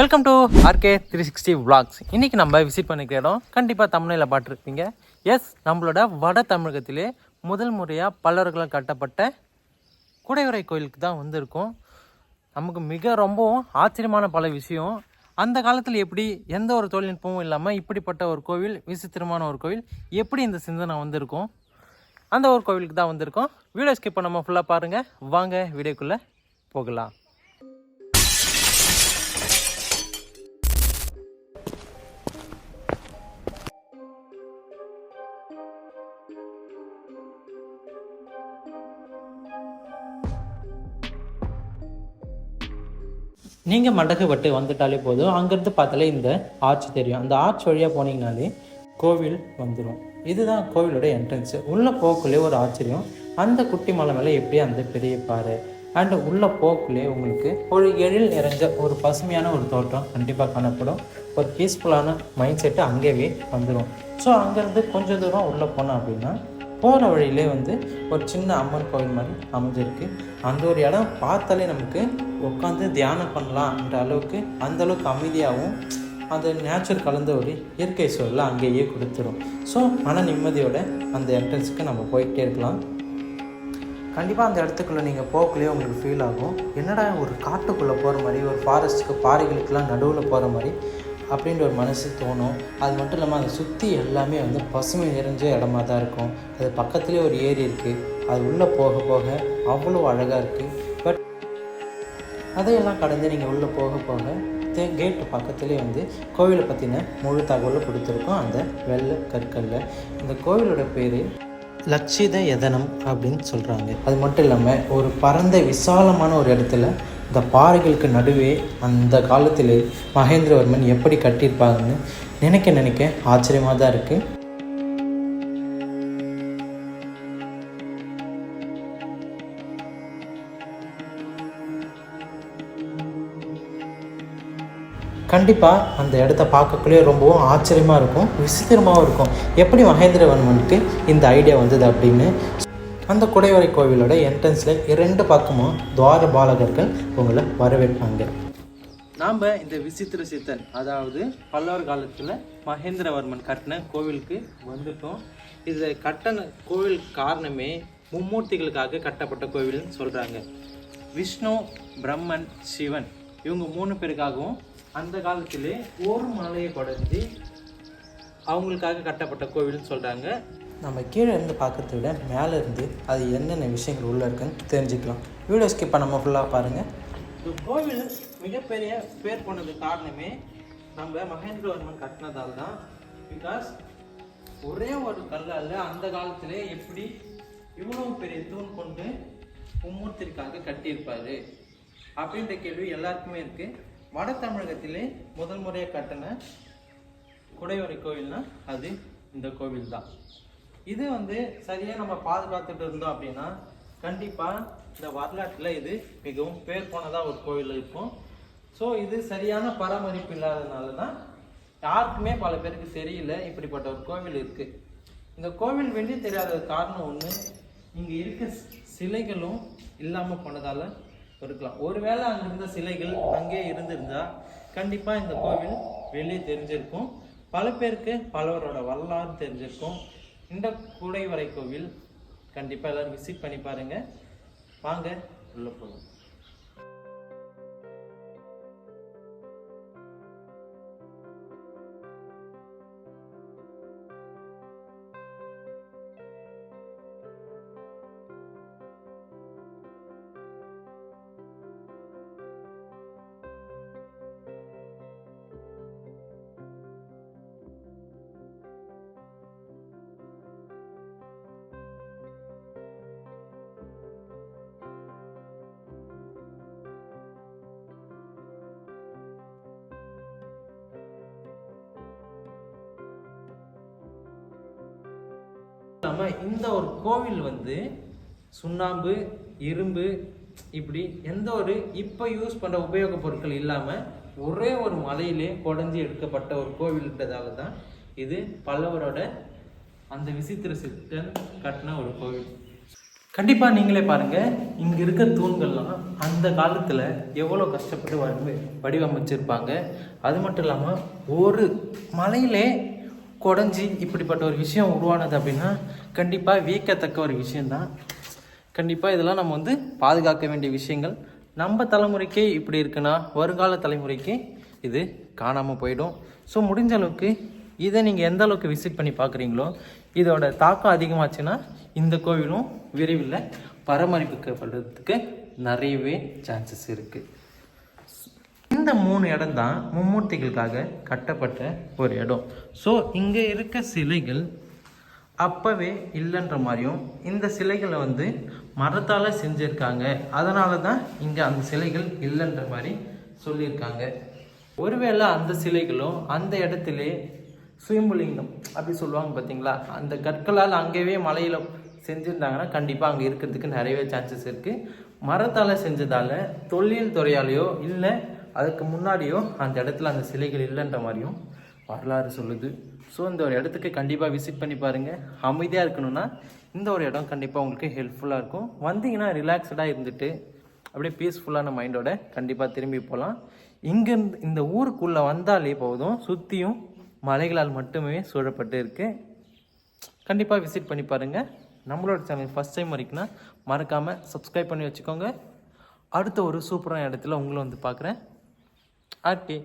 Welcome to RK three sixty vlogs இன்றைக்கி நம்ம visit பண்ணிக்கிற இடம் கண்டிப்பாக தமிழில் பார்த்துருப்பீங்க. எஸ் நம்மளோட வட தமிழகத்திலே முதல் முறையாக பல்லவர்களால் கட்டப்பட்ட குடைவரை கோயிலுக்கு தான் வந்திருக்கோம். நமக்கு மிக ரொம்பவும் ஆச்சரியமான பல விஷயம். அந்த காலத்தில் எப்படி எந்த ஒரு தொழில்நுட்பமும் இல்லாமல் இப்படிப்பட்ட ஒரு கோவில் விசித்திரமான ஒரு கோவில் எப்படி இந்த சிந்தனை வந்திருக்கும்? அந்த ஒரு கோவிலுக்கு தான் வந்திருக்கோம். வீடியோ ஸ்கிப் பண்ணாமல் ஃபுல்லாக பாருங்கள் வாங்க வீடியோக்குள்ளே போகலாம். நீங்கள் மடகு வட்டு வந்துட்டாலே போதும். அங்கேருந்து பார்த்தாலே இந்த ஆர்ச் தெரியும். அந்த ஆர்ச் வழியாக போனீங்கனாலே கோவில் வந்துடும் இதுதான் கோவிலோட என்ட்ரன்ஸு உள்ளே போக்குள்ளே ஒரு ஆச்சரியம் அந்த குட்டி மலை மேலே எப்படி அந்த பெரிய பாறை. அண்டு உள்ளே போக்குள்ளே உங்களுக்கு ஒரு எழில் நிறைஞ்ச ஒரு பசுமையான ஒரு தோட்டம் கண்டிப்பாக காணப்படும். ஒரு பீஸ்ஃபுல்லான மைண்ட் செட்டு அங்கேயே வந்துடும் ஸோ அங்கேருந்து கொஞ்சம் தூரம் உள்ளே போனோம் அப்படின்னா போகிற வழியிலே வந்து ஒரு சின்ன அம்மன் கோவில் மாதிரி அமைஞ்சிருக்கு. அந்த ஒரு இடம் பார்த்தாலே நமக்கு உட்காந்து தியானம் பண்ணலாம்ன்ற அளவுக்கு அந்த அளவுக்கு அமைதியாகவும் அந்த நேச்சர் கலந்த ஒரு இயற்கை சூழலை அங்கேயே கொடுத்துரும். ஸோ மன நிம்மதியோட அந்த என்ட்ரன்ஸுக்கு நம்ம போயிட்டே இருக்கலாம். கண்டிப்பாக அந்த இடத்துக்குள்ளே நீங்கள் போக்குள்ளேயே உங்களுக்கு ஃபீல் ஆகும். என்னடா ஒரு காட்டுக்குள்ளே போகிற மாதிரி ஒரு ஃபாரஸ்ட்டுக்கு பாறைகளுக்கெல்லாம் நடுவில் போகிற மாதிரி அப்படின்ற ஒரு மனசு தோணும். அது மட்டும் இல்லாமல் அதை சுற்றி எல்லாமே வந்து பசுமை நிறைஞ்ச இடமா தான் இருக்கும். அது பக்கத்துலேயே ஒரு ஏரி இருக்குது அது உள்ளே போக போக அவ்வளோ அழகாக இருக்குது அதையெல்லாம் கடந்து நீங்கள் உள்ளே போக போக தே கேட்டு பக்கத்துலேயே வந்து கோவிலை பற்றின முழு தகவலை கொடுத்துருக்கோம். அந்த வெள்ளை கற்களில். இந்த கோவிலோட பேர் லட்சித யதனம் அப்படின்னு சொல்கிறாங்க அது மட்டும் இல்லாமல் ஒரு பரந்த விசாலமான ஒரு இடத்துல இந்த பாறைகளுக்கு நடுவே அந்த காலத்தில் மகேந்திரவர்மன் எப்படி கட்டியிருப்பாங்கன்னு நினைக்க நினைக்க ஆச்சரியமாக தான் இருக்குது கண்டிப்பாக அந்த இடத்த பார்க்கக்குள்ளேயே ரொம்பவும் ஆச்சரியமாக இருக்கும் விசித்திரமாகவும் இருக்கும். எப்படி மகேந்திரவர்மனுக்கு இந்த ஐடியா வந்தது அப்படின்னு? அந்த குடைவரை கோவிலோட என்ட்ரன்ஸில் இரண்டு பக்கமும் துவார பாலகர்கள் உங்களை வரவேற்பாங்க. நாம் இந்த விசித்திர சித்தன் அதாவது பல்லவர் காலத்தில் மகேந்திரவர்மன் கட்டின கோவிலுக்கு வந்துட்டோம். இது கட்டண கோவில் காரணமே மும்மூர்த்திகளுக்காக கட்டப்பட்ட கோவில்னு சொல்கிறாங்க விஷ்ணு பிரம்மன் சிவன் இவங்க மூணு பேருக்காகவும் அந்த காலத்திலே ஒரு மலையை கொடைஞ்சி அவங்களுக்காக கட்டப்பட்ட கோவில்னு சொல்கிறாங்க நம்ம கீழே இருந்து பார்க்கறத விட மேலே இருந்து அது என்னென்ன விஷயங்கள் உள்ளே இருக்குன்னு தெரிஞ்சுக்கலாம். வீடியோ ஸ்கிப் பண்ணாமல் ஃபுல்லாக பாருங்கள் இந்த கோவில் மிகப்பெரிய பேர் போனது காரணமே நம்ம மகேந்திரவர்மன் கட்டினதால் தான். பிகாஸ் ஒரே ஒரு கல்லால் அந்த காலத்திலே எப்படி இவ்வளவு பெரிய தூண் கொண்டு மும்மூர்த்திற்காக கட்டியிருப்பாரு? அப்படின்ற கேள்வி எல்லாருக்குமே இருக்கு. வட தமிழகத்திலே முதல் முறையாக கட்டின குடைவரை கோவில்னா அது இந்த கோவில் தான் இது வந்து சரியாக நம்ம பாதுகாத்துட்டு இருந்தோம் அப்படின்னா கண்டிப்பாக இந்த வரலாற்றில் இது மிகவும் பேர் போனதாக ஒரு கோவில் இருக்கும். ஸோ இது சரியான பராமரிப்பு இல்லாததுனால தான் யாருக்குமே பல பேருக்கு தெரியல இப்படிப்பட்ட ஒரு கோவில் இருக்குது இந்த கோவில் வெளியே தெரியாத காரணம் ஒன்று இங்கே இருக்க சிலைகளும் இல்லாமல் போனதால் இருக்கலாம். ஒருவேளை அங்கே இருந்த சிலைகள் அங்கேயே இருந்திருந்தா கண்டிப்பாக இந்த கோவில் வெளியே தெரிஞ்சிருக்கும். பல பேருக்கு பலவரோட வரலாறு தெரிஞ்சிருக்கும். இந்த குடைவரை கோவில் கண்டிப்பாக எல்லாரும் விசிட் பண்ணி பாருங்க. வாங்க உள்ள போகலாம் நம்ம இந்த ஒரு கோவில் வந்து சுண்ணாம்பு இரும்பு இப்படி எந்த ஒரு இப்போ யூஸ் பண்ணுற உபயோகப் பொருட்கள் இல்லாமல் ஒரே ஒரு மலையிலே குடஞ்சி எடுக்கப்பட்ட ஒரு கோவில்ன்றதாக தான் இது பல்லவரோட அந்த விசித்திர சித்தன் கட்டின ஒரு கோவில். கண்டிப்பாக நீங்களே பாருங்கள் இங்கே இருக்க தூண்கள்லாம் அந்த காலத்தில் எவ்வளோ கஷ்டப்பட்டு வடிவமைச்சிருப்பாங்க. அது மட்டும் இல்லாமல் ஒரு மலையிலே குடஞ்சி இப்படிப்பட்ட ஒரு விஷயம் உருவானது அப்படின்னா கண்டிப்பாக வியக்கத்தக்க ஒரு விஷயந்தான் கண்டிப்பாக இதெல்லாம் நம்ம வந்து பாதுகாக்க வேண்டிய விஷயங்கள். நம்ம தலைமுறைக்கே இப்படி இருக்குன்னா வருங்கால தலைமுறைக்கு இது காணாமல் போயிடும். ஸோ முடிஞ்ச அளவுக்கு இதை நீங்கள் எந்த அளவுக்கு விசிட் பண்ணி பார்க்குறீங்களோ இதோட தாக்கம் அதிகமாச்சுன்னா இந்த கோவிலும் விரைவில் பராமரிப்புக்கப்படுறதுக்கு நிறையவே சான்சஸ் இருக்குது இந்த மூணு இடம் தான் மும்மூர்த்திகளுக்காக கட்டப்பட்ட ஒரு இடம். ஸோ இங்கே இருக்க சிலைகள் அப்போவே இல்லைன்ற மாதிரியும் இந்த சிலைகளை வந்து மரத்தால் செஞ்சுருக்காங்க. அதனால தான் இங்கே அந்த சிலைகள் இல்லைன்ற மாதிரி சொல்லியிருக்காங்க. ஒருவேளை அந்த சிலைகளும் அந்த இடத்துல சுயம்புலிங்கம் அப்படி சொல்லுவாங்க பார்த்தீங்களா அந்த கற்களால் அங்கேயே மலையில் செஞ்சுருந்தாங்கன்னா கண்டிப்பாக அங்கே இருக்கிறதுக்கு நிறையவே சான்சஸ் இருக்குது மரத்தால் செஞ்சதால் தொழில் துறையாலேயோ இல்லை அதுக்கு முன்னாடியும் அந்த இடத்துல அந்த சிலைகள் இல்லைன்ற மாதிரியும் வரலாறு சொல்லுது. ஸோ இந்த ஒரு இடத்துக்கு கண்டிப்பாக விசிட் பண்ணி பாருங்கள் அமைதியாக இருக்கணும்னா இந்த ஒரு இடம் கண்டிப்பாக உங்களுக்கு ஹெல்ப்ஃபுல்லாக இருக்கும். வந்தீங்கன்னா ரிலாக்ஸ்டாக இருந்துட்டு அப்படியே பீஸ்ஃபுல்லான மைண்டோட கண்டிப்பாக திரும்பி போகலாம் இங்கேருந்து இந்த ஊருக்குள்ளே வந்தாலே போதும். சுற்றியும் மலைகளால் மட்டுமே சூழப்பட்டு இருக்கு. கண்டிப்பாக விசிட் பண்ணி பாருங்கள் நம்மளோட சேனல் ஃபஸ்ட் டைம் வரைக்கும்னா மறக்காமல் சப்ஸ்கிரைப் பண்ணி வச்சுக்கோங்க. அடுத்த ஒரு சூப்பரான இடத்துல உங்களை வந்து பார்க்குறேன். આરટી